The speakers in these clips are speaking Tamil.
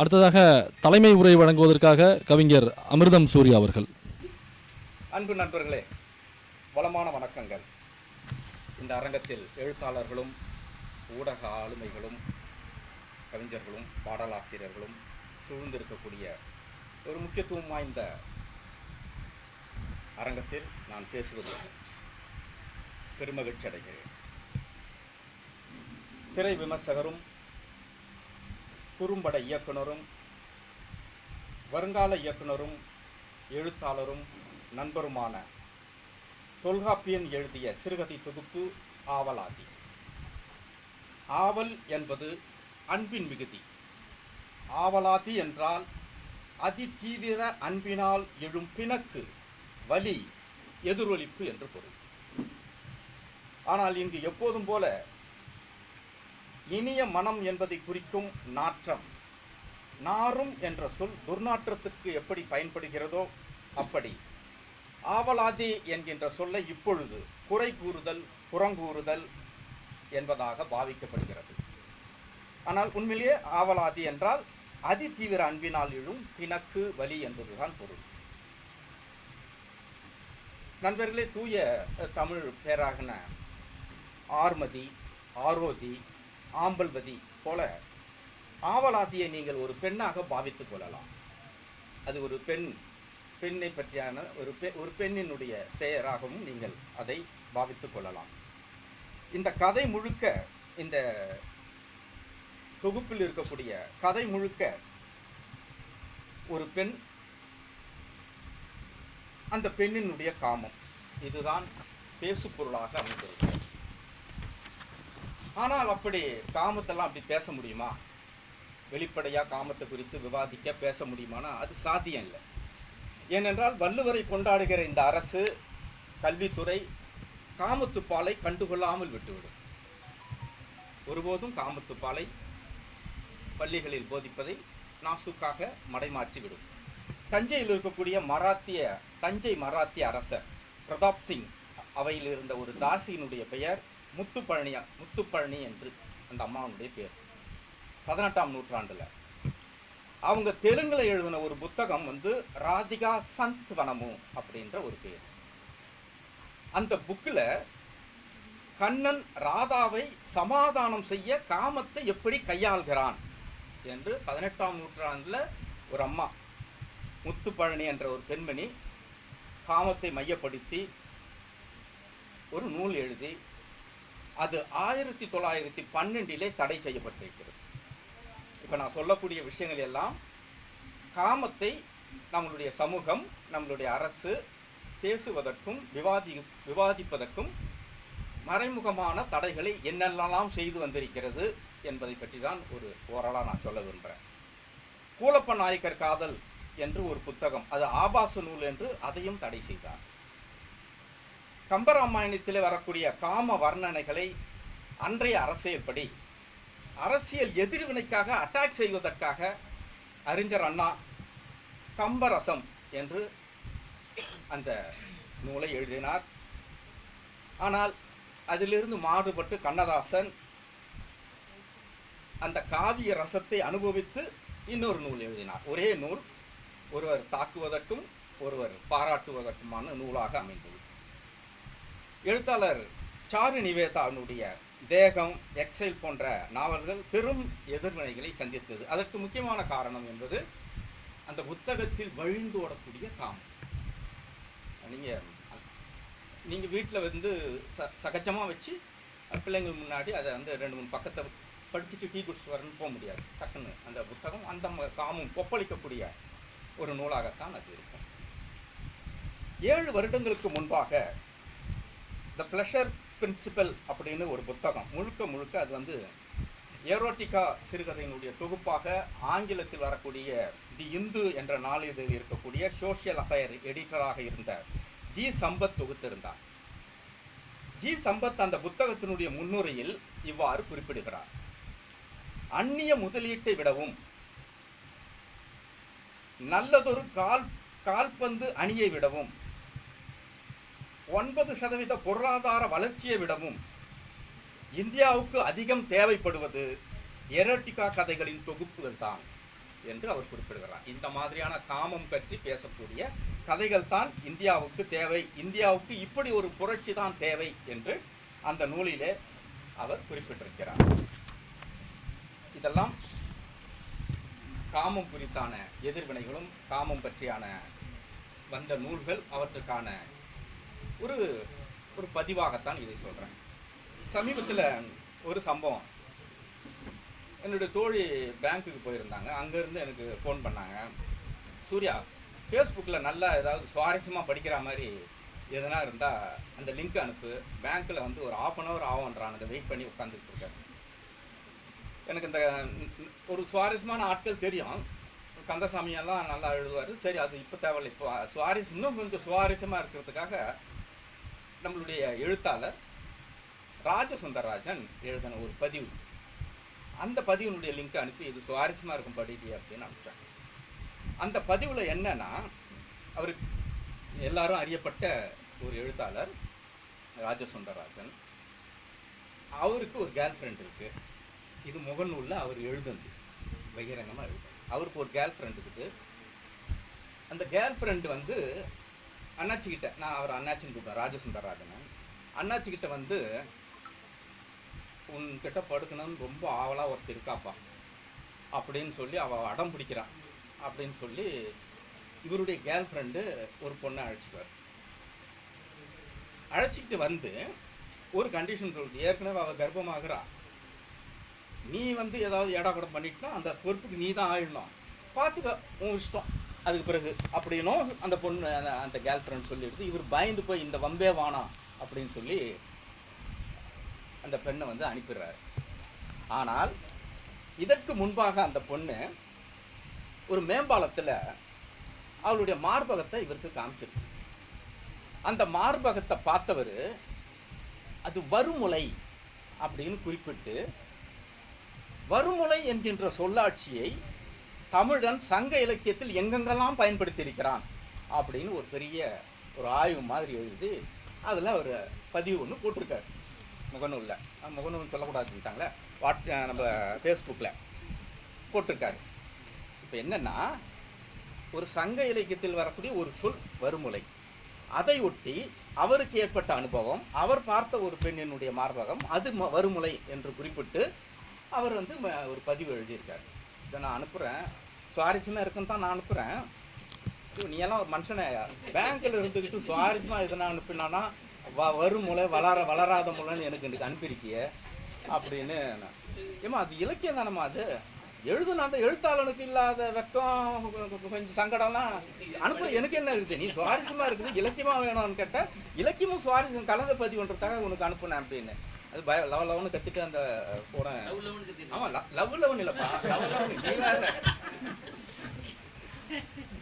அடுத்ததாக தலைமை உரை வழங்குவதற்காக கவிஞர் அமிர்தம் சூர்யா அவர்கள். அன்பு நண்பர்களே வளமான வணக்கங்கள். இந்த அரங்கத்தில் எழுத்தாளர்களும் ஊடக ஆளுமைகளும் கவிஞர்களும் பாடலாசிரியர்களும் சூழ்ந்திருக்கக்கூடிய ஒரு முக்கியத்துவம் வாய்ந்த அரங்கத்தில் நான் பேசுவது பெருமகிழ்ச்சி அடைகிறேன் திரை விமர்சகரும் குறும்பட இயக்குனரும் வருங்கால இயக்குனரும் எழுத்தாளரும் நண்பருமான தொல்காப்பியன் எழுதிய சிறுகதை தொகுப்பு ஆவலாதி ஆவல் என்பது அன்பின் மிகுதி. ஆவலாதி என்றால் அதிதீவிர அன்பினால் எழும் பிணக்கு வலி எதிரொலிப்பு என்று பொருள். ஆனால் இங்கு எப்போதும் போல இனிய மனம் என்பதை குறிக்கும் நாற்றம். நாரும் என்ற சொல் துர்நாற்றத்துக்கு எப்படி பயன்படுகிறதோ அப்படி. ஆவலாதி என்கின்ற சொல்லை இப்பொழுது குறை கூறுதல் புறங்கூறுதல் என்பதாக பாவிக்கப்படுகிறது. ஆனால் உண்மையிலேயே ஆவலாதி என்றால் அதிதீவிர அன்பினால் எழும் பிணக்கு வலி என்பதுதான் பொருள். நண்பர்களே தூய தமிழ் பேராகன ஆர்மதி ஆரோதி ஆம்பல்வதி போல ஆவலாதியை நீங்கள் ஒரு பெண்ணாக பாவித்துக் கொள்ளலாம். அது ஒரு பெண் பெண்ணை பற்றியான ஒரு பெ ஒரு பெண்ணினுடைய பெயராகவும் நீங்கள் அதை பாவித்துக் கொள்ளலாம். இந்த கதை முழுக்க இந்த தொகுப்பில் இருக்கக்கூடிய கதை முழுக்க ஒரு பெண் அந்த பெண்ணினுடைய காமம். இதுதான் பேசுப்பொருளாக அமைந்திருக்கிறது. ஆனால் அப்படி காமத்தெல்லாம் அப்படி பேச முடியுமா? வெளிப்படையாக காமத்தை குறித்து விவாதிக்க பேச முடியுமானா அது சாத்தியம் இல்லை. ஏனென்றால் வள்ளுவரை கொண்டாடுகிற இந்த அரசு கல்வித்துறை காமத்துப்பாலை கண்டுகொள்ளாமல் விட்டுவிடும். ஒருபோதும் காமத்துப்பாலை பள்ளிகளில் போதிப்பதை நாசுக்காக மடைமாற்றி விடும் தஞ்சையில் இருக்கக்கூடிய மராத்திய தஞ்சை மராத்திய அரசர் பிரதாப் சிங் அவையில் இருந்த ஒரு தாசியினுடைய பெயர் முத்துப்பழனியா முத்துப்பழனி என்று அந்த அம்மாவுடைய பேர். பதினெட்டாம் நூற்றாண்டில். அவங்க தெலுங்கில் எழுதின ஒரு புத்தகம் வந்து ராதிகா சந்த் வனமு அப்படின்ற ஒரு பேர். அந்த புக்கில் கண்ணன் ராதாவை சமாதானம் செய்ய காமத்தை எப்படி கையாள்கிறான் என்று பதினெட்டாம் நூற்றாண்டில் ஒரு அம்மா முத்துப்பழனி என்ற ஒரு பெண்மணி காமத்தை மையப்படுத்தி ஒரு நூல் எழுதி அது ஆயிரத்தி தொள்ளாயிரத்தி பன்னெண்டிலே தடை செய்யப்பட்டிருக்கிறது. இப்போ நான் சொல்லக்கூடிய விஷயங்கள் எல்லாம் காமத்தை நம்மளுடைய சமூகம் நம்மளுடைய அரசு பேசுவதற்கும் விவாதி விவாதிப்பதற்கும் மறைமுகமான தடைகளை என்னெல்லாம் செய்து வந்திருக்கிறது என்பதை பற்றி தான் ஒரு ஓரலாக நான் சொல்ல விரும்புகிறேன் கூலப்ப நாயக்கர் காதல் என்று ஒரு புத்தகம் அது ஆபாச நூல் என்று அதையும் தடை செய்தார். கம்பராமாயணத்தில் வரக்கூடிய காம வர்ணனைகளை அன்றைய அரசியல்படி அரசியல் எதிர்வினைக்காக அட்டாக் செய்வதற்காக அறிஞர் அண்ணா கம்பரசம் என்று அந்த நூலை எழுதினார். ஆனால் அதிலிருந்து மாறுபட்டு கண்ணதாசன் அந்த காவிய ரசத்தை அனுபவித்து இன்னொரு நூல் எழுதினார். ஒரே நூல் ஒருவர் தாக்குவதற்கும் ஒருவர் பாராட்டுவதற்குமான நூலாக அமைந்தது எழுத்தாளர் சாரு நிவேதாவினுடைய தேகம் எக்ஸைல் போன்ற நாவல்கள் பெரும் எதிர்வினைகளை சந்தித்தது. அதற்கு முக்கியமான காரணம் என்பது அந்த புத்தகத்தில் வழிந்தோடக்கூடிய காமம். நீங்கள் நீங்கள் வீட்டில் வந்து ச சகஜமாக வச்சு பிள்ளைங்கள் முன்னாடி அதை வந்து ரெண்டு மூணு பக்கத்தை படிச்சுட்டு டீ குடிச்சு வரணும்னு போக முடியாது. டக்குன்னு அந்த புத்தகம் அந்த ம- காமம் கொப்பளிக்கக்கூடிய ஒரு நூலாகத்தான் அது இருக்கும். ஏழு வருடங்களுக்கு முன்பாக த ப்ளஷர் பிரின்சிபல் அப்படின்னு ஒரு புத்தகம். முழுக்க முழுக்க அது வந்து ஏரோட்டிகா சிறுகதையினுடைய தொகுப்பாக ஆங்கிலத்தில் வரக்கூடிய தி இந்து என்ற நாளிதழில் இருக்கக்கூடிய சோஷியல் அஃபயர் எடிட்டராக இருந்த ஜி சம்பத் தொகுத்திருந்தார். ஜி சம்பத் அந்த புத்தகத்தினுடைய முன்னுரையில் இவ்வாறு குறிப்பிடுகிறார். அந்நிய முதலீட்டை விடவும் நல்லதொரு கால் கால்பந்து அணியை விடவும் ஒன்பது சதவீத பொருளாதார வளர்ச்சியை விடவும் இந்தியாவுக்கு அதிகம் தேவைப்படுவது எரட்டிகா கதைகளின் தொகுப்புகள் தான் என்று அவர் குறிப்பிடுகிறார். இந்த மாதிரியான காமம் பற்றி பேசக்கூடிய கதைகள் தான் இந்தியாவுக்கு தேவை. இந்தியாவுக்கு இப்படி ஒரு புரட்சி தான் தேவை என்று அந்த நூலிலே அவர் குறிப்பிட்டிருக்கிறார். இதெல்லாம் காமம் குறித்தான எதிர்வினைகளும் காமம் பற்றியான வந்த நூல்கள் அவற்றுக்கான ஒரு ஒரு பதிவாகத்தான் இதை சொல்கிறேன் சமீபத்தில் ஒரு சம்பவம். என்னுடைய தோழி பேங்க்குக்கு போயிருந்தாங்க. அங்கேருந்து எனக்கு ஃபோன் பண்ணாங்க. சூர்யா ஃபேஸ்புக்கில் நல்லா ஏதாவது சுவாரஸ்யமாக படிக்கிற மாதிரி எதனா இருந்தால் அந்த லிங்க் அனுப்பு. பேங்க்கில் வந்து ஒரு ஆஃப் அன் ஹவர் ஆகும்ன்றான். அதை வெயிட் பண்ணி உட்காந்துட்டு இருக்கேன். எனக்கு இந்த ஒரு சுவாரஸ்யமான ஆட்கள் தெரியும். கந்தசாமி எல்லாம் நல்லா எழுதுவார். சரி அது இப்போ தேவையில்லை. இப்போ சுவாரஸ்யம் இன்னும் கொஞ்சம் சுவாரஸ்யமாக இருக்கிறதுக்காக நம்மளுடைய எழுத்தாளர் ராஜசுந்தரராஜன் எழுதின ஒரு பதிவு. அந்த பதிவினுடைய லிங்க் அனுப்பி இது சுவாரஸ்யமாக இருக்கும் படிக்கு அப்படின்னு அனுப்பிச்சாங்க. அந்த பதிவில் என்னன்னா அவர் எல்லாரும் அறியப்பட்ட ஒரு எழுத்தாளர் ராஜசுந்தரராஜன். அவருக்கு ஒரு கேர்ள் ஃப்ரெண்ட் இருக்குது இது முகநூலில் அவர் எழுதுந்து பகிரங்கமாக எழுது அவருக்கு ஒரு கேர்ள் ஃப்ரெண்ட் இருக்குது. அந்த கேர்ள் ஃப்ரெண்டு வந்து அண்ணாச்சிக்கிட்ட நான் அவர் அண்ணாச்சின்னு கூப்பிட்டேன் ராஜசுந்தரராஜனை அண்ணாச்சிக்கிட்ட வந்து உன்கிட்ட படுக்கணும்னு ரொம்ப ஆவலாக ஒருத்தர் இருக்காப்பா அப்படின்னு சொல்லி அவள் அடம் பிடிக்கிறான் அப்படின்னு சொல்லி இவருடைய கேர்ள் ஃப்ரெண்டு ஒரு பொண்ணை அழைச்சிட்டு அழைச்சிக்கிட்டு வந்து ஒரு கண்டிஷன் சொல்லுது. ஏற்கனவே அவள் கர்ப்பமாகிறா. நீ வந்து ஏதாவது ஏடா கூட பண்ணிட்டுனா அந்த பொறுப்புக்கு நீ தான் ஆயிடணும். பார்த்துக்க உன் இஷ்டம். அதுக்கு பிறகு அப்படின்னும் அந்த பொண்ணு அந்த- அந்த கேர்ள் ஃப்ரெண்ட் சொல்லிடுது இவர் பயந்து போய் இந்த வம்பே வானாம் அப்படின்னு சொல்லி அந்த பெண்ணை வந்து அனுப்பிடுறாரு. ஆனால் இதற்கு முன்பாக அந்த பொண்ணு ஒரு மேம்பாலத்தில் அவளுடைய மார்பகத்தை இவருக்கு காமிச்சிருக்கு. அந்த மார்பகத்தை பார்த்தவர் அது வருமுலை அப்படின்னு குறிப்பிட்டு வருமுலை என்கின்ற சொல்லாட்சியை தமிழன் சங்க இலக்கியத்தில் எங்கெங்கெல்லாம் பயன்படுத்தியிருக்கிறான் அப்படின்னு ஒரு பெரிய ஒரு ஆய்வு மாதிரி எழுதி அதில் அவர் பதிவு ஒன்று போட்டிருக்காரு. முகநூலில். முகநூல் சொல்லக்கூடாதுட்டாங்களே வாட்ஸ் நம்ம ஃபேஸ்புக்கில் போட்டிருக்காரு. இப்போ என்னென்னா ஒரு சங்க இலக்கியத்தில் வரக்கூடிய ஒரு சொல் வறுமுலை அதை ஒட்டி அவருக்கு ஏற்பட்ட அனுபவம் அவர் பார்த்த ஒரு பெண்ணினுடைய மார்பகம் அது ம- வருமுலை என்று குறிப்பிட்டு அவர் வந்து ம- ஒரு பதிவு எழுதியிருக்காரு. இதை நான் அனுப்புகிறேன் சுவாரஸ்யமாக இருக்குன்னு தான் நான் அனுப்புகிறேன் நீ எல்லாம் ஒரு மனுஷனை. பேங்க்கில் இருந்துக்கிட்டு சுவாரஸ்யமாக எதனா அனுப்பினானா வ வருமுலை வளர வளராத முலைன்னு எனக்கு எனக்கு அனுப்பியிருக்கிய அப்படின்னு நான். ஏமா அது இலக்கியம் தானம்மா அது? எழுதுன அந்த எழுத்தாளனுக்கு இல்லாத வெக்கம் கொஞ்சம் சங்கடம்லாம் அனுப்புற எனக்கு என்ன இருக்குது? நீ சுவாரஸ்யமாக இருக்குது இலக்கியமாக வேணும்னு கேட்டால் இலக்கியமும் சுவாரஸ்யம் கலந்த பதிவுன்றதுக்காக உனக்கு அனுப்புனேன் அப்படின்னு. அது பய லவ் லவ்னு கத்திட்டு அந்த போன ஆமா லவ் லவ்னு இல்லப்பா. லவ் லவ் நீ வேற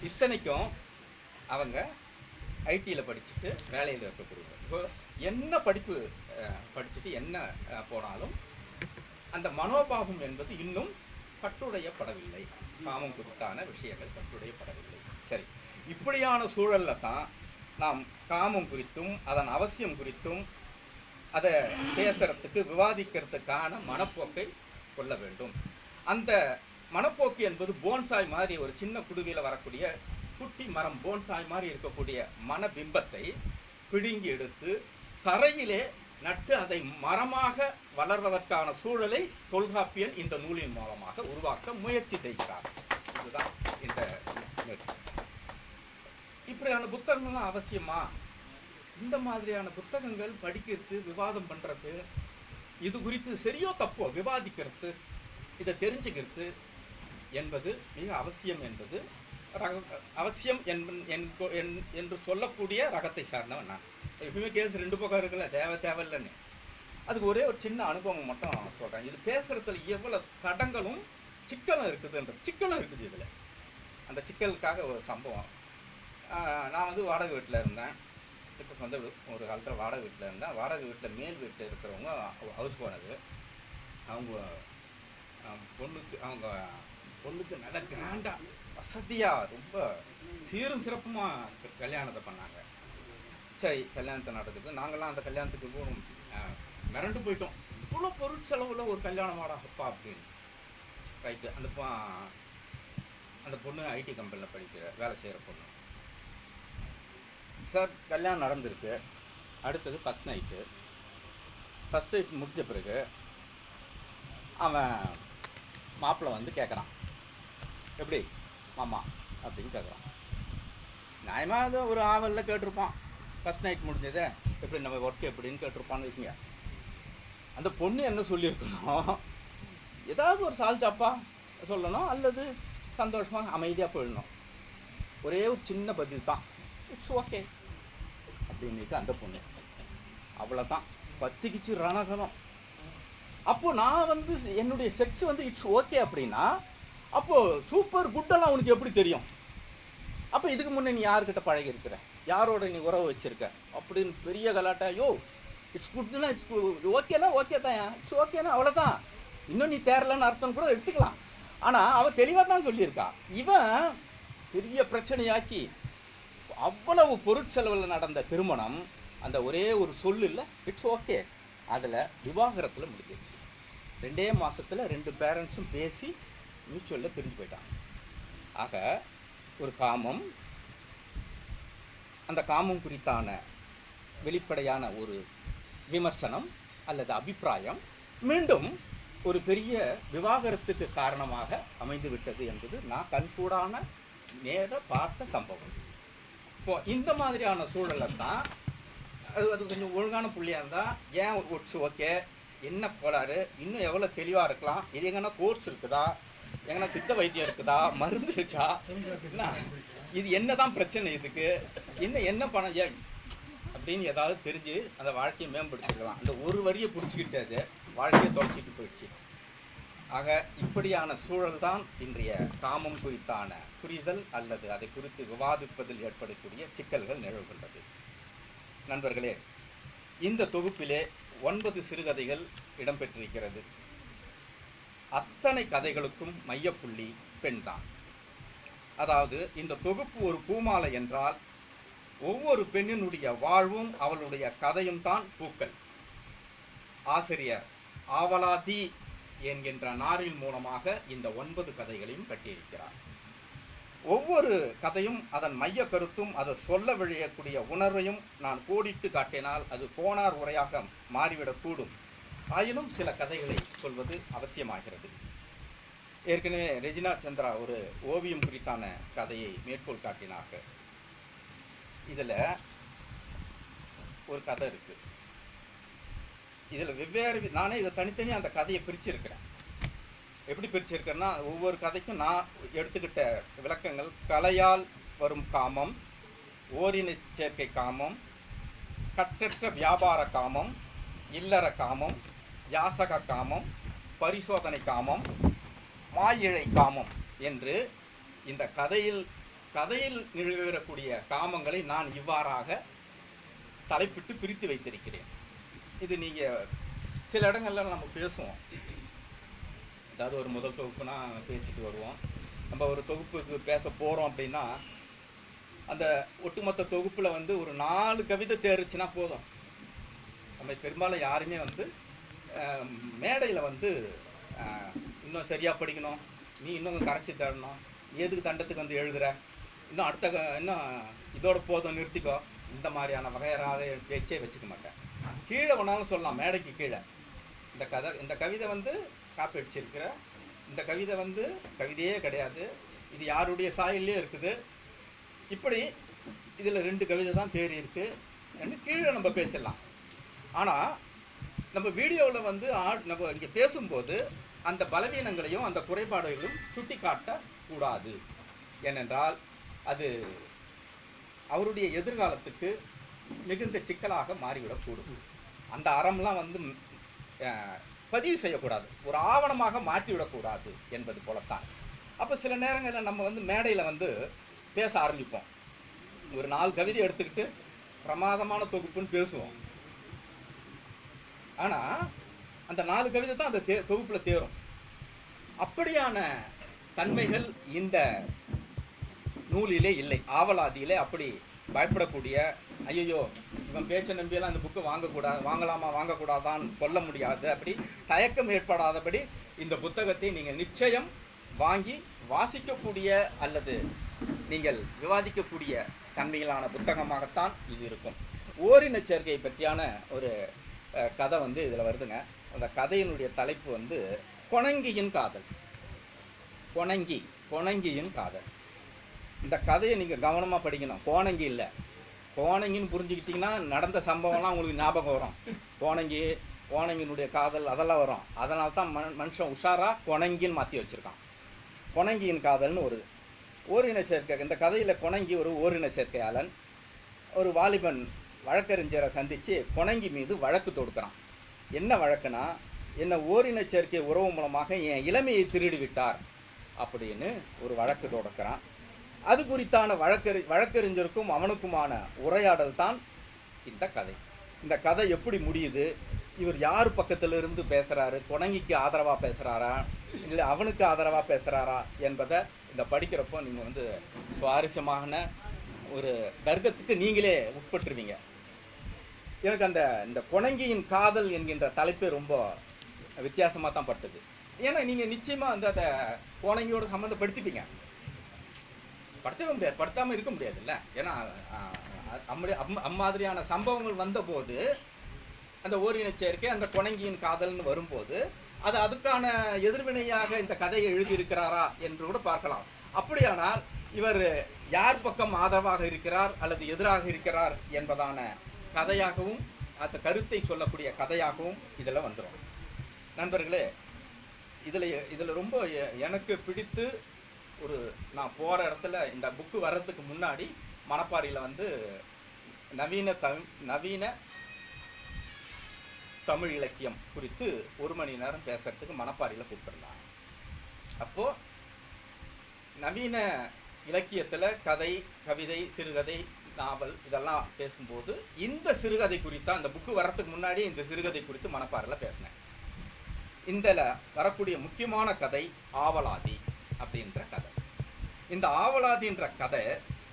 இத்தனைக்கும் அவங்க ஐடியில் படிச்சுட்டு வேலையில் இருக்கக்கூடியவங்க. இப்போ என்ன படிப்பு படிச்சுட்டு என்ன போனாலும் அந்த மனோபாவம் என்பது இன்னும் கட்டுடையப்படவில்லை. காமம் குறித்தான விஷயங்கள் கட்டுடையப்படவில்லை. சரி. இப்படியான சூழல்ல தான் நாம் காமம் குறித்தும் அதன் அவசியம் குறித்தும் அதை பேசுறதுக்கு விவாதிக்கிறதுக்கான மனப்போக்கை கொள்ள வேண்டும். அந்த மனப்போக்கு என்பது போன்சாய் மாதிரி ஒரு சின்ன குடுவியில் வரக்கூடிய குட்டி மரம் போன்சாய் மாதிரி இருக்கக்கூடிய மனபிம்பத்தை பிடுங்கி எடுத்து தரையிலே நட்டு அதை மரமாக வளர்வதற்கான சூழலை தொல்காப்பியன் இந்த நூலின் மூலமாக உருவாக்க முயற்சி செய்கிறார். இதுதான் இந்த இப்படியான புத்தகங்கள்லாம் அவசியமா? இந்த மாதிரியான புத்தகங்கள் படிக்கிறது விவாதம் பண்ணுறது இது குறித்து சரியோ தப்போ விவாதிக்கிறது இதை தெரிஞ்சுக்கிறது என்பது மிக அவசியம் என்பது ரக- அவசியம் என்- என்று சொல்லக்கூடிய ரகத்தை சார்ந்தவன் நான். எப்பயுமே கேஸ் ரெண்டு பக்கம் இருக்குல்ல தேவை தேவையில்லைன்னு. அதுக்கு ஒரே ஒரு சின்ன அனுபவம் மட்டும் சொல்கிறேன் இது பேசுகிறதுல எவ்வளோ தடங்களும் சிக்கலும் இருக்குதுன்ற சிக்கலும் இருக்குது இதில். அந்த சிக்கலுக்காக ஒரு சம்பவம். நான் வந்து வாடகை வீட்டில் இருந்தேன். இப்போ சொந்த ஒரு காலத்தில் வாடகை வீட்டில் இருந்தால் வாடகை வீட்டில் மேல் வீட்டில் இருக்கிறவங்க ஹவுஸ் ஓனரு அவங்க பொண்ணுக்கு அவங்க பொண்ணுக்கு நல்ல கிராண்டாக வசதியாக ரொம்ப சீரும் சிறப்புமாக கல்யாணத்தை பண்ணாங்க. சரி கல்யாணத்தை நடக்குது நாங்கள்லாம் அந்த கல்யாணத்துக்கு போகணும் மிரண்டு போயிட்டோம். இவ்வளோ பொருட்செலவில் ஒரு கல்யாணம் வாடா அப்படின்னு. ரைட்டு அந்த பா- அந்த பொண்ணு ஐடி கம்பெனியில் படிக்கிற வேலை செய்கிற பொண்ணு. சார் கல்யாணம் நடந்திருக்கு. அடுத்தது ஃபஸ்ட் நைட்டு ஃபஸ்ட் நைட் முடிஞ்ச பிறகு அவன் மாப்பிள்ளை வந்து கேட்குறான் எப்படி? மாமா அப்படின்னு கேட்குறான் நியாயமாக அது ஒரு ஆவலில் கேட்டிருப்பான். First night முடிஞ்சதே. எப்படி நம்ம ஒர்க் எப்படின்னு கேட்டிருப்பான்னு வச்சுங்க அந்த பொண்ணு என்ன சொல்லியிருக்கணும் ஏதாவது ஒரு சால்ச்சாப்பா சொல்லணும் அல்லது சந்தோஷமாக அமைதியாக போயிடணும். ஒரே ஒரு சின்ன பதில் தான். இட்ஸ் ஓகே அப்படின்னுட்டு அந்த பொண்ணு. அவ்வளோதான் பத்திக்கிச்சு ரணகலம். அப்போது நான் வந்து என்னுடைய செக்ஸ் வந்து இட்ஸ் ஓகே அப்படின்னா அப்போது சூப்பர் குட்டெல்லாம் உனக்கு எப்படி தெரியும்? அப்போ இதுக்கு முன்னே நீ யார்கிட்ட பழகி இருக்கிற யாரோட நீ உறவு வச்சிருக்க? அப்படின்னு பெரிய கலாட்டா யோ இட்ஸ் குட்னா இட்ஸ் ஓகேனா ஓகே தான் இட்ஸ் ஓகேனா அவ்வளோதான் இன்னும் நீ தேரலன்னு அர்த்தம் கூட எடுத்துக்கலாம். ஆனால் அவள் தெளிவாக தான் சொல்லியிருக்கா. இவன் பெரிய பிரச்சனையாக்கி அவ்வளவு பொருட்செலவில் நடந்த திருமணம் அந்த ஒரே ஒரு சொல் இல்லை இட்ஸ் ஓகே அதில் விவாகரத்தில் முடிஞ்சிச்சு ரெண்டே மாதத்தில் ரெண்டு பேரண்ட்ஸும் பேசி மியூச்சுவலில் பிரிஞ்சு போயிட்டாங்க. ஆக ஒரு காமம் அந்த காமம் குறித்தான வெளிப்படையான ஒரு விமர்சனம் அல்லது அபிப்பிராயம் மீண்டும் ஒரு பெரிய விவாகரத்துக்கு காரணமாக அமைந்து விட்டது என்பது நான் கண்கூடான நேர பார்த்த சம்பவம். இப்போ இந்த மாதிரியான சூழலை தான் அது அது கொஞ்சம் ஒழுங்கான புள்ளியாக இருந்தால் ஏன் ஒட்ஸ் ஓகே என்ன கோளாறு இன்னும் எவ்வளோ தெளிவாக இருக்கலாம் இது எங்கன்னா கோர்ஸ் இருக்குதா எங்கன்னா சித்த வைத்தியம் இருக்குதா மருந்து இருக்கா என்ன இது என்ன தான் பிரச்சனை இதுக்கு என்ன என்ன பணம் ஏன் அப்படின்னு ஏதாவது தெரிஞ்சு அந்த வாழ்க்கையை மேம்படுத்திக்கலாம். அந்த ஒரு வரியை பிடிச்சிக்கிட்டது வாழ்க்கையை தொலைச்சிட்டு போயிடுச்சு. ஆக இப்படியான சூழல்தான் இன்றைய காமம் குறித்தான புரிதல் அல்லது அதை குறித்து விவாதிப்பதில் ஏற்படக்கூடிய சிக்கல்கள் நிகழ்கின்றது. நண்பர்களே இந்த தொகுப்பிலே ஒன்பது சிறுகதைகள் இடம்பெற்றிருக்கிறது. அத்தனை கதைகளுக்கும் மையப்புள்ளி பெண்தான். அதாவது இந்த தொகுப்பு ஒரு பூமாலை என்றால் ஒவ்வொரு பெண்ணினுடைய வாழ்வும் அவளுடைய கதையும் தான் பூக்கள். ஆசிரியர் ஆவலாதி என்கின்ற நாரின் மூலமாக இந்த ஒன்பது கதைகளையும் கட்டியிருக்கிறார். ஒவ்வொரு கதையும் அதன் மைய கருத்தும் அதை சொல்ல விழையக்கூடிய உணர்வையும் நான் கோடிட்டு காட்டினால் அது கோணார் உரையாக மாறிவிடக்கூடும். ஆயினும் சில கதைகளை சொல்வது அவசியமாகிறது. ஏற்கனவே ரெஜினா சந்திரா ஒரு ஓவியம் குறித்தான கதையை மேற்கோள் காட்டினார்கள். இதில் ஒரு கதை இருக்குது இதில் வெவ்வேறு நானே இதை தனித்தனியாக அந்த கதையை பிரிச்சிருக்கிறேன். எப்படி பிரிச்சிருக்கேன்னா ஒவ்வொரு கதைக்கும் நான் எடுத்துக்கிட்ட விளக்கங்கள் கலையால் வரும் காமம் ஓரின சேர்க்கை காமம் கற்றற்ற வியாபார காமம் இல்லற காமம் யாசக காமம் பரிசோதனை காமம் மாயிழை காமம் என்று இந்த கதையில் கதையில் நிகழக்கூடிய காமங்களை நான் இவ்வாறாக தலைப்பிட்டு பிரித்து வைத்திருக்கிறேன். இது நீங்கள் சில இடங்கள்ல நம்ம பேசுவோம். ஏதாவது ஒரு முதல் தொகுப்புனா பேசிட்டு வருவோம். நம்ம ஒரு தொகுப்புக்கு பேச போகிறோம் அப்படின்னா அந்த ஒட்டுமொத்த தொகுப்பில் வந்து ஒரு நாலு கவிதை தேர்ச்சுன்னா போதும். நம்ம பெரும்பாலும் யாருமே வந்து மேடையில் வந்து இன்னும் சரியாக படிக்கணும். நீ இன்னும் கரைச்சி தரணும் நீ எதுக்கு தண்டத்துக்கு வந்து எழுதுற? இன்னும் அடுத்த க- இன்னும் இதோட போதும் நிறுத்திக்கோ. இந்த மாதிரியான வகையறாவே பேச்சே வச்சுக்க மாட்டேன். கீழே வேணாலும் சொல்லலாம் மேடைக்கு கீழே. இந்த கதை இந்த கவிதை வந்து காப்பி அடிச்சிருக்கிற இந்த கவிதை வந்து கவிதையே கிடையாது. இது யாருடைய சாயல்லையும் இருக்குது. இப்படி இதில் ரெண்டு கவிதை தான் தேறி இருக்குது என்று கீழே நம்ம பேசலாம். ஆனால் நம்ம வீடியோவில் வந்து ஆ- நம்ம இங்கே பேசும்போது அந்த பலவீனங்களையும் அந்த குறைபாடுகளையும் சுட்டி காட்டக்கூடாது ஏனென்றால் அது அவருடைய எதிர்காலத்துக்கு மிகுந்த சிக்கலாக மாறிவிடக்கூடும். அந்த அறம்லாம் வந்து பதிவு செய்யக்கூடாது. ஒரு ஆவணமாக மாற்றிவிடக்கூடாது என்பது போலத்தான். அப்போ சில நேரங்களில் நம்ம வந்து மேடையில் வந்து பேச ஆரம்பிப்போம். ஒரு நாலு கவிதை எடுத்துக்கிட்டு பிரமாதமான தொகுப்புன்னு பேசுவோம். ஆனால் அந்த நாலு கவிதை தான் அந்த தே தொகுப்பில் தேரும். அப்படியான தன்மைகள் இந்த நூலிலே இல்லை ஆவலாதியிலே அப்படி பயப்படக்கூடிய ஐயோ இவன் பேச்சை நம்பியெல்லாம் அந்த புக்கு வாங்கக்கூடாது வாங்கலாமா வாங்கக்கூடாதான்னு சொல்ல முடியாது. அப்படி தயக்கம் ஏற்படாதபடி இந்த புத்தகத்தை நீங்கள் நிச்சயம் வாங்கி வாசிக்கக்கூடிய அல்லது நீங்கள் விவாதிக்கக்கூடிய தன்மையிலான புத்தகமாகத்தான் இது இருக்கும். ஓரின சேர்க்கை பற்றியான ஒரு கதை வந்து இதில் வருதுங்க. அந்த கதையினுடைய தலைப்பு வந்து கொணங்கியின் காதல். கொணங்கி கொணங்கியின் காதல். இந்த கதையை நீங்கள் கவனமாக படிக்கணும். கோணங்கி இல்லை. கோணங்கின்னு புரிஞ்சுக்கிட்டிங்கன்னா நடந்த சம்பவம்லாம் உங்களுக்கு ஞாபகம் வரும். போனங்கி போனங்கினுடைய காதல் அதெல்லாம் வரும். அதனால தான் மன் மனுஷன் உஷாராக கொணங்கின்னு மாற்றி வச்சுருக்கான். கொணங்கியின் காதல்னு ஒரு ஓரின சேர்க்கை. இந்த கதையில் கொணங்கி ஒரு ஓரின சேர்க்கையாளன் ஒரு வாலிபன் வழக்கறிஞரை சந்தித்து கொணங்கி மீது வழக்கு தொடுக்கிறான். என்ன வழக்குனா என்னை ஓரின சேர்க்கை உறவு மூலமாக என் இளமையை திருடி விட்டார் அப்படின்னு ஒரு வழக்கு தொடுக்கிறான். அது குறித்தான வழக்கறி வழக்கறிஞருக்கும் அவனுக்குமான உரையாடல் தான் இந்த கதை. இந்த கதை எப்படி முடியுது? இவர் யார் பக்கத்தில் இருந்து பேசுகிறாரு கொணங்கிக்கு ஆதரவாக பேசுகிறாரா இல்லை அவனுக்கு ஆதரவாக பேசுகிறாரா என்பதை இந்த படிக்கிறப்போ நீங்கள் வந்து சுவாரஸ்யமான ஒரு தர்க்கத்துக்கு நீங்களே உட்பட்டுருவீங்க. எனக்கு அந்த இந்த குணங்கியின் காதல் என்கின்ற தலைப்பே ரொம்ப வித்தியாசமாக தான் பட்டது. ஏன்னா நீங்கள் நிச்சயமாக வந்து அதை கோணங்கியோட சம்மந்தப்படுத்திப்பீங்க படுத்தவே முடியாது படுத்தாமல் இருக்க முடியாதுல்ல. ஏன்னா அம்முடைய அம் அம்மாதிரியான சம்பவங்கள் வந்தபோது அந்த ஓரின சேர்க்கை அந்த கொணங்கியின் காதல்னு வரும்போது அது அதுக்கான எதிர்வினையாக இந்த கதையை எழுதியிருக்கிறாரா என்று கூட பார்க்கலாம். அப்படியானால் இவர் யார் பக்கம் ஆதரவாக இருக்கிறார் அல்லது எதிராக இருக்கிறார் என்பதான கதையாகவும் அந்த கருத்தை சொல்லக்கூடிய கதையாகவும் இதில் வந்துடும் நண்பர்களே இதில் இதில் ரொம்ப எனக்கு பிடித்து ஒரு நான் போகிற இடத்துல இந்த புக்கு வர்றதுக்கு முன்னாடி மணப்பாறையில் வந்து நவீன தமிழ் நவீன தமிழ் இலக்கியம் குறித்து ஒரு மணி நேரம் பேசுறதுக்கு மணப்பாறையில் கூப்பிட்டுருந்தாங்க அப்போது நவீன இலக்கியத்தில் கதை கவிதை சிறுகதை நாவல் இதெல்லாம் பேசும்போது இந்த சிறுகதை குறித்து அந்த புக்கு வர்றதுக்கு முன்னாடி இந்த சிறுகதை குறித்து மணப்பாறையில் பேசினேன். இதில் வரக்கூடிய முக்கியமான கதை ஆவலாதி. அப்படின்ற கதை. இந்த ஆவலாதின்ற கதை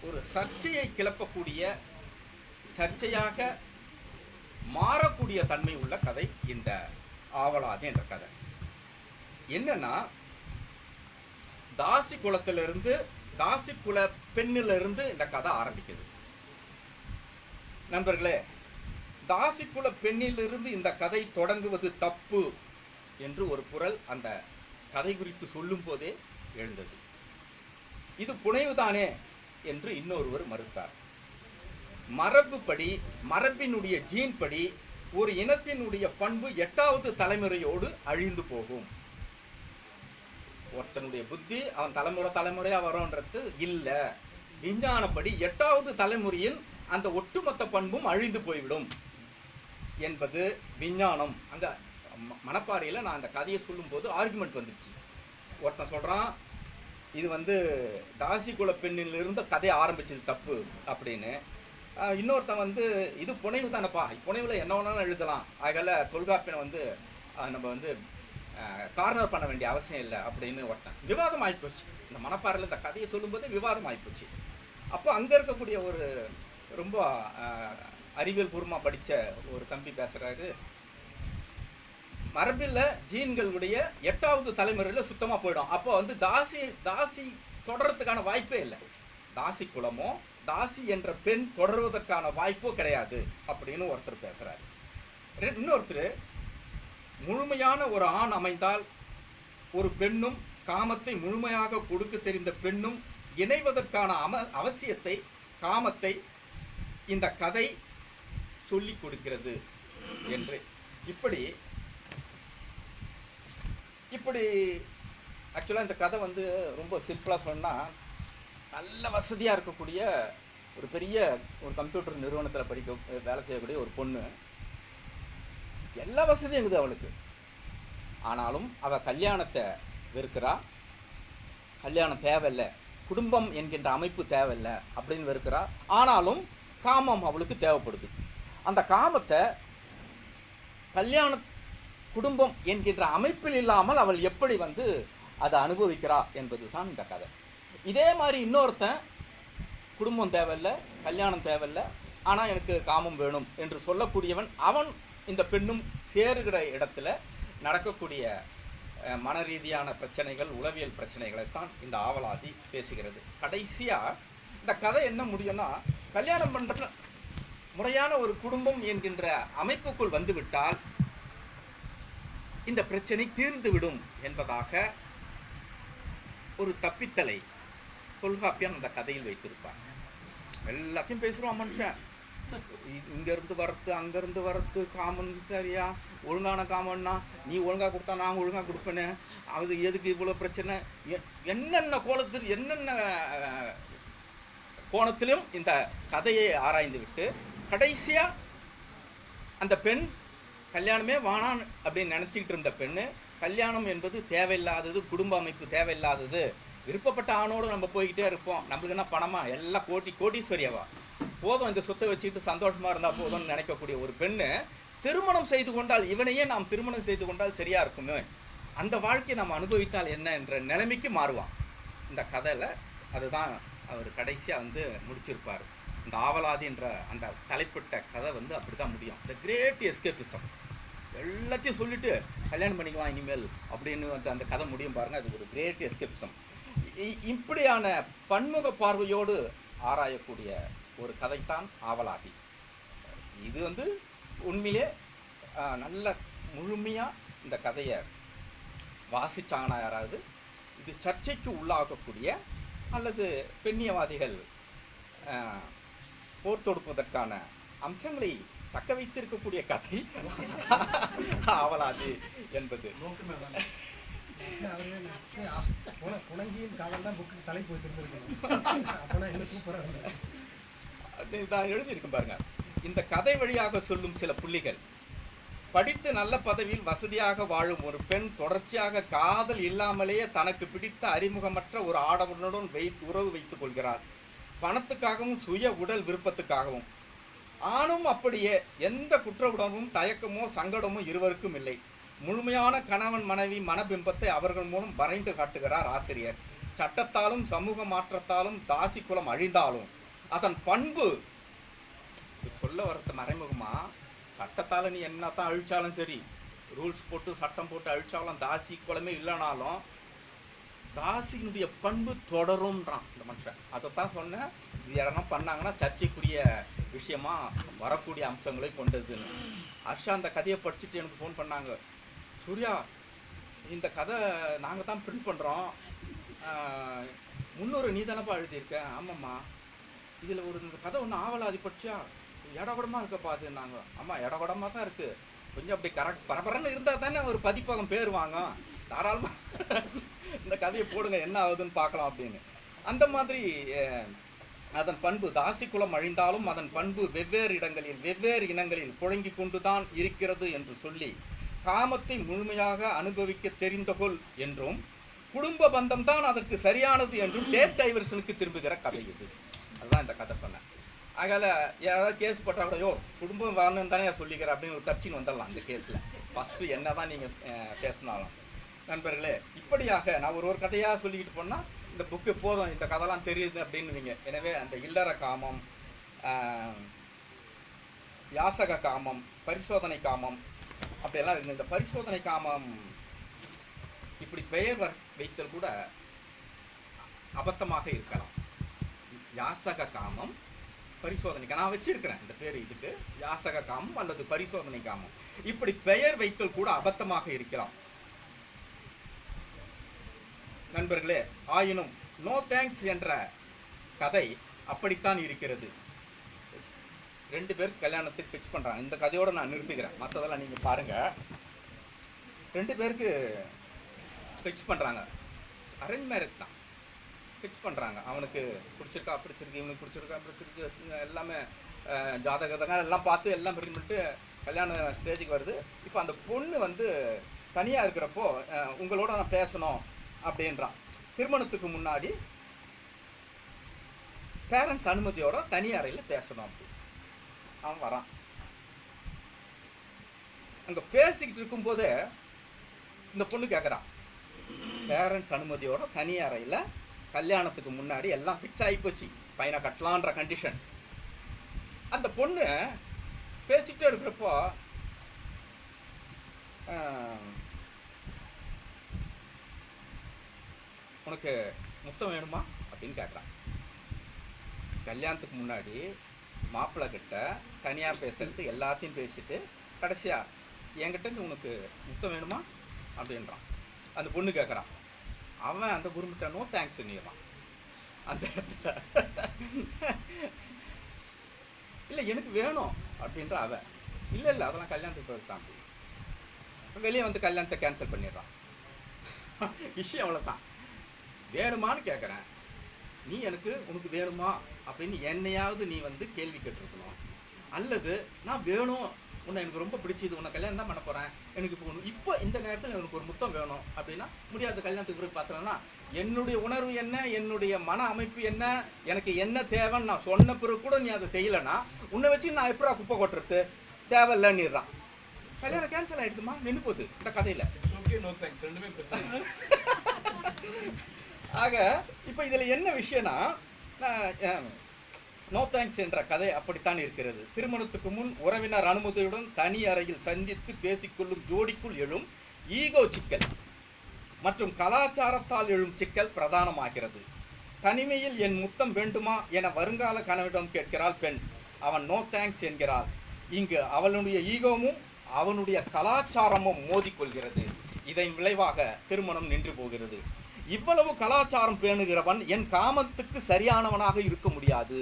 ஒரு சர்ச்சையை கிளப்பக்கூடிய சர்ச்சையாக மாறக்கூடிய தன்மை உள்ள கதை இந்த ஆவலாதி என்ற கதை. என்னன்னா தாசி குலத்திலிருந்து தாசி குல பெண்ணிலிருந்து இந்த கதை ஆரம்பிக்குது. நண்பர்களே தாசி குல பெண்ணிலிருந்து இந்த கதை தொடங்குவது தப்பு என்று ஒரு குரல் அந்த கதை குறித்து சொல்லும் போதே எழுந்தது. இது புனைவுதானே என்று இன்னொருவர் மறுத்தார். மரபுப்படி மரபினுடைய ஜீன் படி ஒரு இனத்தினுடைய பண்பு எட்டாவது தலைமுறையோடு அழிந்து போகும். ஒருத்தனுடைய புத்தி அவன் தலைமுறை தலைமுறையாக வரும்ன்றது இல்லை. விஞ்ஞானப்படி எட்டாவது தலைமுறையில் அந்த ஒட்டுமொத்த பண்பும் அழிந்து போய்விடும் என்பது விஞ்ஞானம். அந்த ம- நான் அந்த கதையை சொல்லும்போது ஆர்குமெண்ட் வந்துருச்சு. ஒருத்தன் சொல்கிறான் இது வந்து தாசி குல பெண்ணிலிருந்து கதையை ஆரம்பிச்சது தப்பு அப்படின்னு. இன்னொருத்தன் வந்து இது புனைவு தானப்பா புனைவில் என்ன வேணாலும் எழுதலாம். ஆகல தொல்காப்பினை வந்து நம்ம வந்து கார்னர் பண்ண வேண்டிய அவசியம் இல்லை அப்படின்னு ஒருத்தன். விவாதம் ஆகிப்போச்சு இந்த மணப்பாறையில் இந்த கதையை சொல்லும்போது விவாதம் ஆகிப்போச்சு அப்போ அங்கே இருக்கக்கூடிய ஒரு ரொம்ப அறிவியல் பூர்வமாக படித்த ஒரு தம்பி பேசுகிறாரு மரபில் ஜீன்களுடைய எட்டாவது தலைமுறையில் சுத்தமாக போயிடும். அப்போ வந்து தாசி தாசி தொடர்றதுக்கான வாய்ப்பே இல்லை. தாசி குலமோ தாசி என்ற பெண் தொடர்வதற்கான வாய்ப்போ கிடையாது அப்படின்னு ஒருத்தர் பேசுகிறாரு இன்னொருத்தர் முழுமையான ஒரு ஆண் அமைந்தால் ஒரு பெண்ணும் காமத்தை முழுமையாக கொடுக்க தெரிந்த பெண்ணும் இணைவதற்கான அம அவசியத்தை காமத்தை இந்த கதை சொல்லிக் கொடுக்கிறது என்று. இப்படி இப்படி ஆக்சுவலாக இந்த கதை வந்து ரொம்ப சிம்பிளாக சொன்னால் நல்ல வசதியாக இருக்கக்கூடிய ஒரு பெரிய ஒரு கம்ப்யூட்டர் நிறுவனத்தில் படிக்க வேலை செய்யக்கூடிய ஒரு பொண்ணு. எல்லா வசதியும் இருக்குது அவளுக்கு. ஆனாலும் அவள் கல்யாணத்தை வெறுக்கிறா. கல்யாணம் தேவையில்லை. குடும்பம் என்கின்ற அமைப்பு தேவையில்லை அப்படின்னு வெறுக்கிறா. ஆனாலும் காமம் அவளுக்கு தேவைப்படுது. அந்த காமத்தை கல்யாண குடும்பம் என்கின்ற அமைப்பில் இல்லாமல் அவள் எப்படி வந்து அதை அனுபவிக்கிறா என்பது தான் இந்த கதை. இதே மாதிரி இன்னொருத்தன் குடும்பம் தேவையில்லை கல்யாணம் தேவையில்லை ஆனால் எனக்கு காமம் வேணும் என்று சொல்லக்கூடியவன் அவன் இந்த பெண்ணும் சேருகிற இடத்துல நடக்கக்கூடிய மன ரீதியான பிரச்சனைகள் உளவியல் பிரச்சனைகளைத்தான் இந்த ஆவலாதி பேசுகிறது. கடைசியாக இந்த கதை என்ன முடியும்னா கல்யாணம் பண்ணுற முறையான ஒரு குடும்பம் என்கின்ற அமைப்புக்குள் வந்துவிட்டால் இந்த பிரச்சனை தீர்ந்துவிடும் என்பதாக ஒரு தப்பித்தலை தொல்காப்பியன் அந்த கதையில் வைத்திருப்பார். எல்லாத்தையும் பேசுகிறோம் மனுஷன். இ- இங்க இருந்து வரத்து அங்க இருந்து வரத்து காமன் சரியா? ஒழுங்கான காமன்னா நீ ஒழுங்கா கொடுத்தா நான் ஒழுங்கா கொடுப்பேன்னு அது எதுக்கு இவ்வளவு பிரச்சனை? எ- என்னென்ன கோலத்தில் என்னென்ன கோணத்திலும் இந்த கதையை ஆராய்ந்து விட்டு கடைசியா அந்த பெண் கல்யாணமே வானான் அப்படின்னு நினச்சிக்கிட்டு இருந்த பெண்ணு கல்யாணம் என்பது தேவையில்லாதது குடும்ப அமைப்பு தேவையில்லாதது. விருப்பப்பட்ட ஆணோடு நம்ம போய்கிட்டே இருப்போம். நம்மளுக்கு என்ன பணமா? எல்லாம் கோட்டி கோட்டீஸ்வரியவா? போதும் இந்த சொத்தை வச்சுக்கிட்டு சந்தோஷமாக இருந்தால் போதும்னு நினைக்கக்கூடிய ஒரு பெண்ணு திருமணம் செய்து கொண்டால் இவனையே நாம் திருமணம் செய்து கொண்டால் சரியாக இருக்குமே அந்த வாழ்க்கையை நாம் அனுபவித்தால் என்ன என்ற நிலைமைக்கு மாறுவான். இந்த கதையில் அதுதான் அவர் கடைசியாக வந்து முடிச்சிருப்பார். இந்த ஆவலாதி என்ற அந்த தலைப்பட்ட கதை வந்து அப்படி தான் முடியும். த கிரேட் எஸ்கேபிசம் எல்லாத்தையும் சொல்லிட்டு கல்யாணம் பண்ணிக்கலாம் இனிமேல் அப்படின்னு வந்து அந்த கதை முடியும் பாருங்கள் அது ஒரு கிரேட் எஸ்கேபிசம் இப்படியான பன்முக பார்வையோடு ஆராயக்கூடிய ஒரு கதைத்தான் ஆவலாதி இது வந்து உண்மையிலே நல்ல முழுமையாக இந்த கதையை வாசிச்சாங்கன்னா யாராவது இது சர்ச்சைக்கு உள்ளாகக்கூடிய அல்லது பெண்ணியவாதிகள் போர் தொடுப்பதற்கான அம்சங்களை தக்க வைத்திருக்கக்கூடிய கதை. ஆவலாது என்பது. நோக்கமே புனங்கியின் காலம் தான் புக்கு தலைப்பு நான் எழுதியிருக்கேன் பாருங்க. இந்த கதை வழியாக சொல்லும் சில புள்ளிகள். படித்து நல்ல பதவியில் வசதியாக வாழும் ஒரு பெண் தொடர்ச்சியாக காதல் இல்லாமலேயே தனக்கு பிடித்த அறிமுகமற்ற ஒரு ஆடவனுடன் வை உறவு வைத்துக் கொள்கிறார். பணத்துக்காகவும் சுய உடல் விருப்பத்துக்காகவும். ஆணும் அப்படியே எந்த குற்ற உணர்வும் தயக்கமோ சங்கடமோ இருவருக்கும் இல்லை. முழுமையான கணவன் மனைவி மனபிம்பத்தை அவர்கள் மூலம் வரைந்து காட்டுகிறார் ஆசிரியர். சட்டத்தாலும் சமூக மாற்றத்தாலும் தாசி குலம் அழிந்தாலும் அதன் பண்பு சொல்ல வரது மறைமுகமா? சட்டத்தால் நீ என்னத்தான் அழிச்சாலும் சரி ரூல்ஸ் போட்டு சட்டம் போட்டு அழிச்சாலும் தாசி குலமே இல்லைனாலும் தாசியினுடைய பண்பு தொடரும்ன்றான் இந்த மனுஷன். அதைத்தான் சொன்னேன். இது யாரெல்லாம் பண்ணாங்கன்னா சர்ச்சைக்குரிய விஷயமா வரக்கூடிய அம்சங்களை கொண்டதுன்னு. ஹர்ஷா அந்த கதையை படிச்சுட்டு எனக்கு ஃபோன் பண்ணாங்க. சூர்யா இந்த கதை நாங்கள் தான் பிரிண்ட் பண்ணுறோம் முன்னூறு நீ தானப்பா எழுதியிருக்க? ஆமாம்மா. இதில் ஒரு இந்த கதை ஒன்று அது பற்றியா இடகுடமாக இருக்கப்பா நாங்கள் அம்மா இடகுடமாக தான் இருக்குது கொஞ்சம் அப்படி கரெக்ட் பரபரன்னு இருந்தால் தானே ஒரு பதிப்பகம் பேர் வாங்கும். தாராளமாக இந்த கதையை போடுங்க என்ன ஆகுதுன்னு பார்க்கலாம் அப்படின்னு. அந்த மாதிரி அதன் பண்பு தாசிக்குளம் அழிந்தாலும் அதன் பண்பு வெவ்வேறு இடங்களில் வெவ்வேறு இனங்களில் புழங்கிக் கொண்டுதான் இருக்கிறது என்று சொல்லி காமத்தை முழுமையாக அனுபவிக்க தெரிந்தகொள் என்றும் குடும்ப பந்தம் தான் அதற்கு சரியானது என்றும் டேப் டைவர்ஷனுக்கு திரும்புகிற கதை இது. அதுதான் இந்த கதை பண்ண. அதனால யாராவது கேஸ் போட்டா கூட யோ குடும்பம் வரணும்னு தானே சொல்லிக்கிற அப்படின்னு ஒரு தர்ச்சின்னு வந்துடலாம் அந்த கேஸில் ஃபஸ்ட்டு என்ன தான் நீங்கள் பேசினாலும். நண்பர்களே இப்படியாக நான் ஒரு ஒரு கதையாக சொல்லிக்கிட்டு போனால் இந்த புக்கு போதும் இந்த கதைலாம் தெரியுது அப்படின்னுவீங்க எனவே அந்த இல்லற காமம் யாசக காமம் பரிசோதனை காமம் அப்படியெல்லாம் இருக்கு. இந்த பரிசோதனை காமம் இப்படி பெயர் வைத்தல் கூட அபத்தமாக இருக்கலாம். யாசக காமம் பரிசோதனை நான் வச்சிருக்கிறேன் இந்த பேர் இதுக்கு. யாசக காமம் அல்லது பரிசோதனை காமம். இப்படி பெயர் வைத்தல் கூட அபத்தமாக இருக்கலாம். நண்பர்களே ஆயினும் நோ தேங்க்ஸ் என்ற கதை அப்படித்தான் இருக்கிறது. ரெண்டு பேர் கல்யாணத்துக்கு ஃபிக்ஸ் பண்ணுறாங்க இந்த கதையோடு நான் நிறுத்திக்கிறேன். மற்றதெல்லாம் நீங்கள் பாருங்கள் ரெண்டு பேருக்கு ஃபிக்ஸ் பண்ணுறாங்க அரேஞ்ச் மேரேஜ் தான். ஃபிக்ஸ் பண்ணுறாங்க அவனுக்கு பிடிச்சிருக்கா பிடிச்சிருக்கு இவனுக்கு பிடிச்சிருக்கா பிடிச்சிருக்கு எல்லாமே அஹ், ஜாதகத்தங்க எல்லாம் பார்த்து எல்லாம் ரெடி பண்ணிட்டு கல்யாண ஸ்டேஜுக்கு வருது. இப்போ அந்த பொண்ணு வந்து தனியாக இருக்கிறப்போ உங்களோட நான் பேசணும். அப்படின்றான். திருமணத்துக்கு முன்னாடி பேரண்ட்ஸ் அனுமதியோட தனி அறையில் பேசணும் அப்படி. அவன் வரான். அங்கே பேசிக்கிட்டு இருக்கும்போது இந்த பொண்ணு கேட்குறான் பேரண்ட்ஸ் அனுமதியோட தனி அறையில் கல்யாணத்துக்கு முன்னாடி எல்லாம் ஃபிக்ஸ் ஆகி போச்சு. பையனை கட்டலான்ற கண்டிஷன் அந்த பொண்ணு பேசிகிட்டே இருக்கிறப்போ உனக்கு முத்தம் வேணுமா அப்படின்னு கேட்குறான் கல்யாணத்துக்கு முன்னாடி மாப்பிள்ளை கிட்ட தனியாக பேசுறது எல்லாத்தையும் பேசிட்டு கடைசியாக என்கிட்ட நீ உனக்கு முத்தம் வேணுமா அப்படின்றான். அந்த பொண்ணு கேட்குறான் அவன் அந்த குருமிட்ட நோ தேங்க்ஸ் சொல்லிடுறான். அந்த இடத்துல இல்லை எனக்கு வேணும் அப்படின்ற அவன் இல்லை இல்லை அதெல்லாம் கல்யாணத்துக்கு போயிருக்கான் வெளியே வந்து கல்யாணத்தை கேன்சல் பண்ணிடுறான். விஷயம் அவ்வளோதான் வேணுமான்னு கேட்குறேன் நீ எனக்கு உனக்கு வேணுமா? அப்படின்னு என்னையாவது நீ வந்து கேள்வி கேட்டிருக்கணும். அல்லது நான் வேணும் உன்னை எனக்கு ரொம்ப பிடிச்சது உன்னை கல்யாணம் தான் பண்ண போகிறேன் எனக்கு இப்போ இப்போ இந்த நேரத்தில் எனக்கு ஒரு முத்தம் வேணும் அப்படின்னா முடியாத கல்யாணத்துக்கு பிறகு பார்த்தோம்னா என்னுடைய உணர்வு என்ன? என்னுடைய மன அமைப்பு என்ன? எனக்கு என்ன தேவைன்னு நான் சொன்ன பிறகு கூட நீ அதை செய்யலைன்னா உன்னை வச்சு நான் எப்படா குப்பை கொட்டுறது? தேவையில்லைன்னுறான் கல்யாணம் கேன்சல் ஆயிடுதுமா நின்று போகுது. இந்த கதையில். ஆக இப்போ இதில் என்ன விஷயம்னா நோ தேங்க்ஸ் என்ற கதை அப்படித்தான் இருக்கிறது. திருமணத்துக்கு முன் உறவினர் அனுமதியுடன் தனி அறையில் சந்தித்து பேசிக்கொள்ளும் ஜோடிக்குள் எழும் ஈகோ சிக்கல் மற்றும் கலாச்சாரத்தால் எழும் சிக்கல் பிரதானமாகிறது. தனிமையில் என் முத்தம் வேண்டுமா என வருங்கால கணவிடம் கேட்கிறாள் பெண். அவன் நோ தேங்க்ஸ் என்கிறாள். இங்கு அவளுடைய ஈகோவும் அவனுடைய கலாச்சாரமும் மோதிக்கொள்கிறது. இதன் விளைவாக திருமணம் நின்று போகிறது. இவ்வளவு கலாச்சாரம் பேணுகிறவன் என் காமத்துக்கு சரியானவனாக இருக்க முடியாது.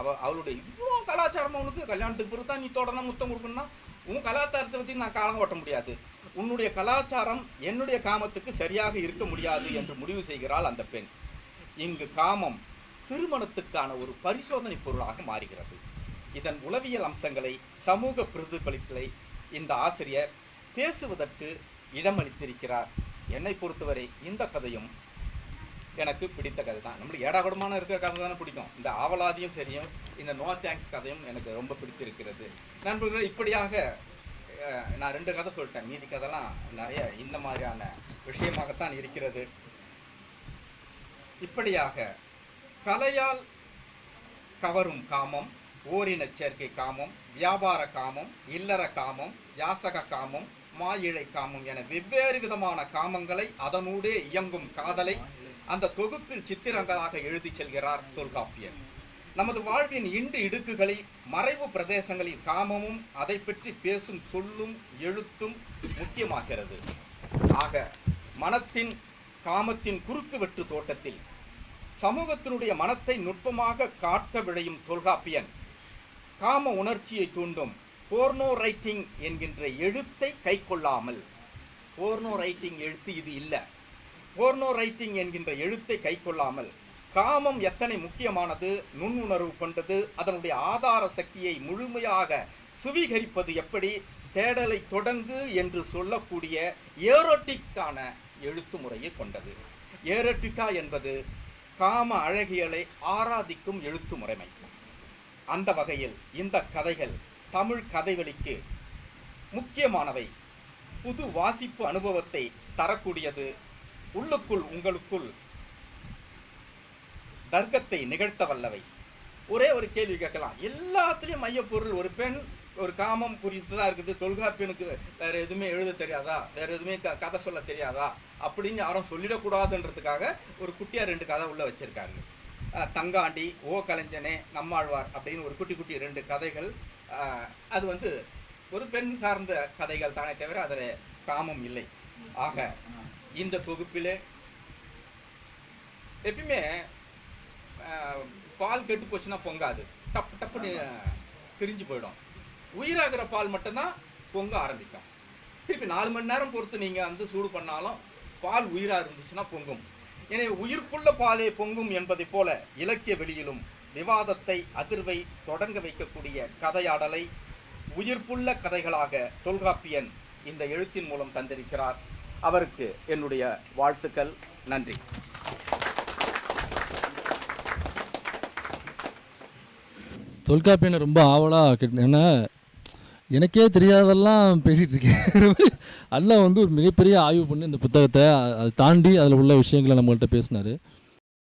அவ அவளுடைய இவ்வளோ கலாச்சாரம் அவனுக்கு. கல்யாணத்துக்கு பிறகு தான் நீ தொடர்ந்து முத்தம் கொடுக்கணும்னா உன் கலாச்சாரத்தை பற்றி நான் காலம் ஓட்ட முடியாது. உன்னுடைய கலாச்சாரம் என்னுடைய காமத்துக்கு சரியாக இருக்க முடியாது என்று முடிவு செய்கிறாள் அந்த பெண். இங்கு காமம் திருமணத்துக்கான ஒரு பரிசோதனை பொருளாக மாறுகிறது. இதன் உளவியல் அம்சங்களை சமூக பிரதிபலிப்புகளை இந்த ஆசிரியர் பேசுவதற்கு இடமளித்திருக்கிறார். என்னை பொறுத்தவரை இந்த கதையும் எனக்கு பிடித்த கதை தான். நம்மளுக்கு ஏடாகுடமான இருக்கிற கதை தானே பிடிக்கும். இந்த ஆவலாதியும் சரியும் இந்த நோ தேங்க்ஸ் கதையும் எனக்கு ரொம்ப பிடித்திருக்கிறது. நண்பர்கள் இப்படியாக நான் ரெண்டு கதை சொல்லிட்டேன். மீதி கதைலாம் நிறைய இந்த மாதிரியான விஷயமாகத்தான் இருக்கிறது. இப்படியாக கலையால் கவரும் காமம் ஓரின சேர்க்கை காமம் வியாபார காமம் இல்லற காமம் யாசக காமம் மாயிழை காமம் என வெவ்வேறு விதமான காமங்களை அதனூடே இயங்கும் காதலை அந்த தொகுப்பில் சித்திரங்களாக எழுதி செல்கிறார் தொல்காப்பியர். நமது வாழ்வின் இன்று இடுக்குகளில் மறைவு பிரதேசங்களில் காமமும் அதை பற்றி பேசும் சொல்லும் எழுத்தும் முக்கியமாகிறது. ஆக மனத்தின் காமத்தின் குறுக்கு வெட்டு தோட்டத்தில் சமூகத்தினுடைய மனத்தை நுட்பமாக காட்ட விளையும் தொல்காப்பியன் காம உணர்ச்சியை தூண்டும் போர்னோ ரைட்டிங் என்கின்ற எழுத்தை கைக்கொள்ளாமல் போர்னோ ரைட்டிங் எழுத்து இது இல்லை. போர்னோ ரைட்டிங் என்கின்ற எழுத்தை கைக்கொள்ளாமல் காமம் எத்தனை முக்கியமானது நுண்ணுணர்வு கொண்டது அதனுடைய ஆதார சக்தியை முழுமையாக சுவீகரிப்பது எப்படி தேடலை தொடங்கு என்று சொல்லக்கூடிய ஏரோட்டிக்கான எழுத்து முறையை கொண்டது. ஏரோட்டிக்கா என்பது காம அழகியலை ஆராதிக்கும் எழுத்து முறைமை. அந்த வகையில் இந்த கதைகள் தமிழ் கதைவெளிக்கு முக்கியமானவை. புது வாசிப்பு அனுபவத்தை தரக்கூடியது. உள்ளுக்குள் உங்களுக்குள் தர்க்கத்தை நிகழ்த்த வல்லவை. ஒரே ஒரு கேள்வி கேட்கலாம். எல்லாத்துலேயும் மையப்பொருள் ஒரு பெண் ஒரு காமம் குறித்து தான் இருக்குது தொல்காப்பியனுக்கு வேறு எதுவுமே எழுத தெரியாதா? வேறு எதுவுமே க கதை சொல்ல தெரியாதா? அப்படின்னு யாரும் சொல்லிடக்கூடாதுன்றதுக்காக ஒரு குட்டியாக ரெண்டு கதை உள்ளே வச்சுருக்காங்க. தங்காண்டி ஓ கலைஞனே நம்மாழ்வார் அப்படின்னு ஒரு குட்டி குட்டி ரெண்டு கதைகள். அது வந்து ஒரு பெண் சார்ந்த கதைகள் தானே தவிர அதில் காமம் இல்லை. ஆக இந்த தொகுப்பிலே எப்பயுமே பால் கெட்டு போச்சுன்னா பொங்காது. டப்பு டப்புன்னு திரிஞ்சு போயிடும். உயிராகிற பால் மட்டும்தான் பொங்க ஆரம்பிக்கும். திருப்பி நாலு மணி நேரம் பொறுத்து நீங்கள் வந்து சூடு பண்ணாலும் பால் உயிராக இருந்துச்சுன்னா பொங்கும். எனவே உயிர்ப்புள்ள பாலே பொங்கும் என்பதைப் போல இலக்கிய வெளியிலும் விவாதத்தை அதிர்வை தொடங்க வைக்கக்கூடிய கதையாடலை உயிர்ப்புள்ள கதைகளாக தொல்காப்பியன் இந்த எழுத்தின் மூலம் தந்திருக்கிறார். அவருக்கு என்னுடைய வாழ்த்துக்கள். நன்றி. தொல்காப்பியனை ரொம்ப ஆவலாக ஏன்னா எனக்கே தெரியாதெல்லாம் பேசிகிட்டு இருக்கேன். அண்ணா வந்து ஒரு மிகப்பெரிய ஆய்வு பண்ணி இந்த புத்தகத்தை அதை தாண்டி அதில் உள்ள விஷயங்களை நம்மள்கிட்ட பேசினார்.